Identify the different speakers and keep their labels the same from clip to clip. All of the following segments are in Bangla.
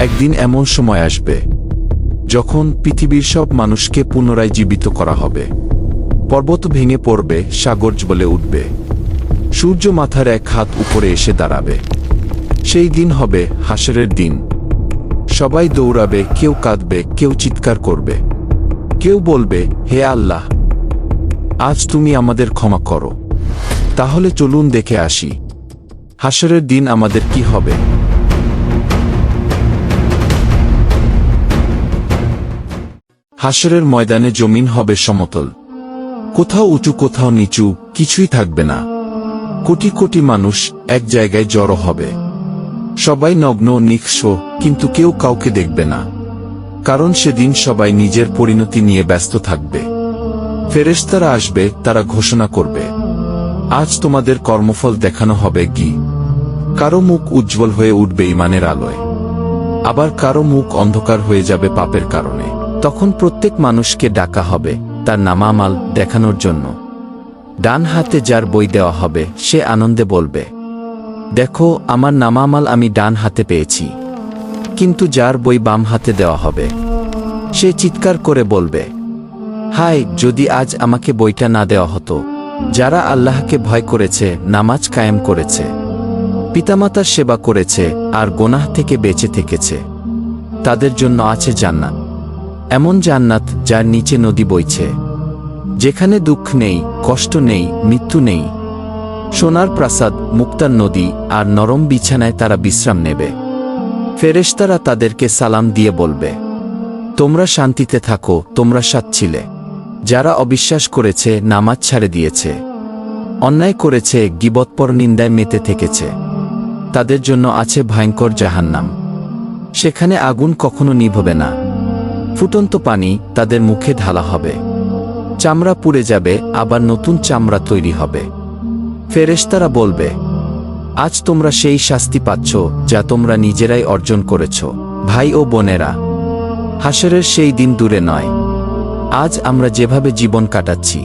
Speaker 1: একদিন এমন সময় আসবে, যখন পৃথিবীর সব মানুষকে পুনরায় জীবিত করা হবে। পর্বত ভেঙে পড়বে, সাগর বলে উঠবে। সূর্য মাথার এক হাত উপরে এসে দাঁড়াবে। সেই দিন হবে হাসরের দিন। সবাই দৌড়াবে, কেউ কাঁদবে, কেউ চিৎকার করবে। কেউ বলবে, হে আল্লাহ, আজ তুমি আমাদের ক্ষমা করো। তাহলে চলুন দেখে আসি, হাসরের দিন আমাদের কি হবে? হাসরের ময়দানে জমিন হবে সমতল। কোথাও উঁচু, কোথাও নিচু, কিছুই থাকবে না। কোটি কোটি মানুষ এক জায়গায় জড়ো হবে। সবাই নগ্ন, নিঃস্ব, কিন্তু কেউ কাউকে দেখবে না। কারণ সেদিন সবাই নিজের পরিণতি নিয়ে ব্যস্ত থাকবে। ফেরেশতারা আসবে, তারা ঘোষণা করবে। আজ তোমাদের কর্মফল দেখানো হবে কি? কারও মুখ উজ্জ্বল হয়ে উঠবে ইমানের আলোয়। আবার কারও মুখ অন্ধকার হয়ে যাবে পাপের কারণে।
Speaker 2: তখন প্রত্যেক মানুষকে ডাকা হবে তার নামামাল দেখানোর জন্য। ডান হাতে যার বই দেওয়া হবে, সে আনন্দে বলবে, দেখো, আমার নামামাল আমি ডান হাতে পেয়েছি। কিন্তু যার বই বাম হাতে দেওয়া হবে, সে চিৎকার করে বলবে, হায়, যদি আজ আমাকে বইটা না দেওয়া হতো, যারা আল্লাহকে ভয় করেছে, নামাজ কায়েম করেছে, পিতামাতার সেবা করেছে, আর গোনাহ থেকে বেঁচে থেকেছে, তাদের জন্য আছে জান্নাত। এমন জান্নাত যার নিচে নদী বইছে। যেখানে দুঃখ নেই, কষ্ট নেই, মৃত্যু নেই। সোনার প্রাসাদ, মুক্তার নদী আর নরম বিছানায় তারা বিশ্রাম নেবে। ফেরেশতারা তাদেরকে সালাম দিয়ে বলবে, তোমরা শান্তিতে থাকো, তোমরা সাচ্ছিলে যারা অবিশ্বাস করেছে, নামাজ ছাড়ে দিয়েছে। অন্যায় করেছে, গিবৎপর নিন্দায় মেতে থেকেছে। তাদের জন্য আছে ভয়ঙ্কর জাহান্নাম। সেখানে আগুন কখনো নিভবে না। ফুটন্ত পানি তাদের মুখে ঢালা হবে। চামড়া পুড়ে যাবে, আবার নতুন চামড়া তৈরি হবে। ফেরেশতারা বলবে, আজ তোমরা সেই শাস্তি পাচ্ছ যা তোমরা নিজেরাই অর্জন করেছ, ভাই ও বোনেরা। হাসরের সেই দিন দূরে নয়। আজ আমরা যেভাবে জীবন কাটাচ্ছি,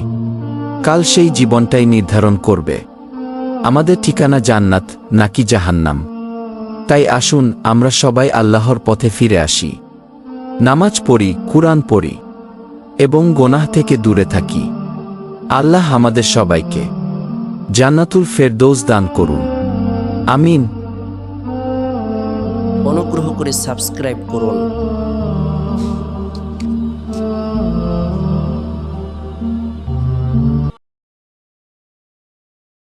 Speaker 2: কাল সেই জীবনটাই নির্ধারণ করবে। আমাদের ঠিকানা জান্নাত নাকি জাহান্নাম? তাই আসুন, আমরা সবাই আল্লাহর পথে ফিরে আসি। নামাজ পড়ি, কুরআন পড়ি এবং গোনাহ থেকে দূরে থাকি। আল্লাহ আমাদের সবাইকে জান্নাতুল ফেরদৌস দান করুন। আমিন।
Speaker 3: অনুগ্রহ করে সাবস্ক্রাইব করুন।